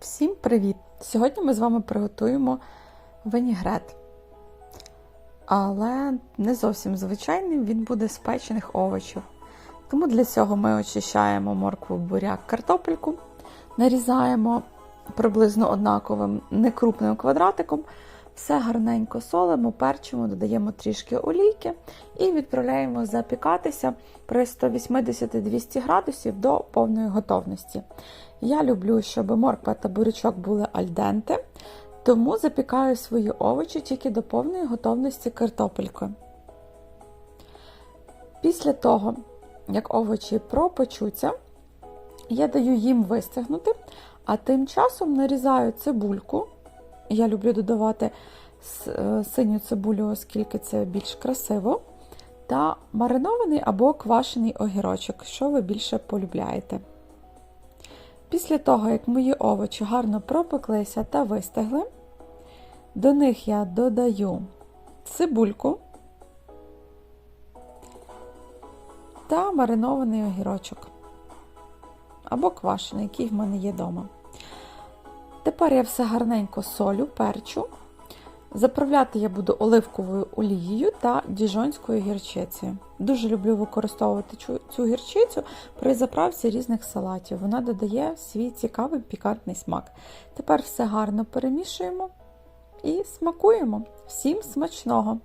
Всім привіт! Сьогодні ми з вами приготуємо винігрет. Але не зовсім звичайним, він буде з печених овочів. Тому для цього ми очищаємо моркву, буряк, картопельку, нарізаємо приблизно однаковим некрупним квадратиком. Все гарненько солимо, перчимо, додаємо трішки олійки і відправляємо запікатися при 180-200 градусів до повної готовності. Я люблю, щоб морква та бурячок були альденте, тому запікаю свої овочі тільки до повної готовності картопелькою. Після того, як овочі пропечуться, я даю їм вистигнути, а тим часом нарізаю цибульку. Я люблю додавати синю цибулю, оскільки це більш красиво, та маринований або квашений огірочок, що ви більше полюбляєте. Після того, як мої овочі гарно пропеклися та вистигли, до них я додаю цибульку та маринований огірочок або квашений, який в мене є вдома. Тепер я все гарненько солю, перчу. Заправляти я буду оливковою олією та діжонською гірчицею. Дуже люблю використовувати цю гірчицю при заправці різних салатів. Вона додає свій цікавий пікантний смак. Тепер все гарно перемішуємо і смакуємо. Всім смачного!